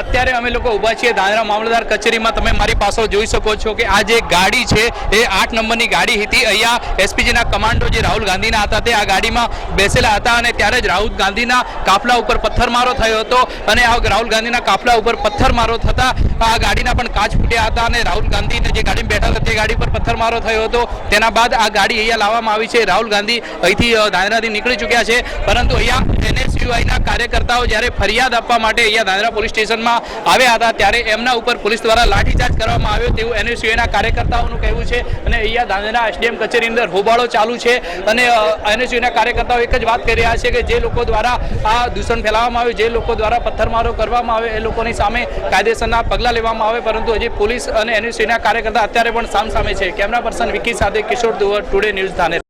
અત્યારે અમે લોકો ઊભા છીએ દાદરા મામલતદાર કચેરીમાં. તમે મારી પાસે જોઈ શકો છો કે આ જે ગાડી છે, એ આઠ નંબરની ગાડી હતી. અહીંયા એસપીજીના કમાન્ડો જે રાહુલ ગાંધીના હતા, તે આ ગાડીમાં બેસેલા હતા અને ત્યારે જ રાહુલ ગાંધીના કાફલા ઉપર પથ્થરમારો થયો હતો અને આ રાહુલ ગાંધીના કાફલા ઉપર પથ્થરમારો થતા આ ગાડીના પણ કાચ ફૂટ્યા હતા અને રાહુલ ગાંધીને જે ગાડીમાં બેઠા હતા, તે ગાડી પર પથ્થરમારો થયો હતો. તેના બાદ આ ગાડી અહીંયા લાવવામાં આવી છે. રાહુલ ગાંધી અહીંથી દાદરાથી નીકળી ચૂક્યા છે. પરંતુ અહીંયા એનએસયુઆઈના કાર્યકર્તાઓ જ્યારે ફરિયાદ આપવા માટે અહીંયા દાદરા પોલીસ સ્ટેશનમાં આવ્યા હતા, ત્યારે એમના ઉપર પોલીસ દ્વારા લાઠીચાર્જ કરવામાં આવ્યો તેવું એનએસયુઆઈના કાર્યકર્તાઓનું કહેવું છે. અને અહીંયા દાદરા એસડીએમ કચેરી અંદર હોબાળો ચાલુ છે. અને એનએસયુના કાર્યકર્તાઓ એક જ વાત કરી રહ્યા છે કે જે લોકો દ્વારા આ દૂષણ ફેલાવવામાં આવ્યું જે લોકો દ્વારા પથ્થરમારો કરવામાં આવે, એ લોકોની સામે કાયદેસરના પગલાં લેવામાં આવે. પરંતુ હજી પોલીસ અને એનએસયુના કાર્યકર્તા અત્યારે પણ સામ સામે છે. કેમેરા પર્સન વિકી સાથે કિશોર દુવર, ટુડે ન્યૂઝ ધાનેરા.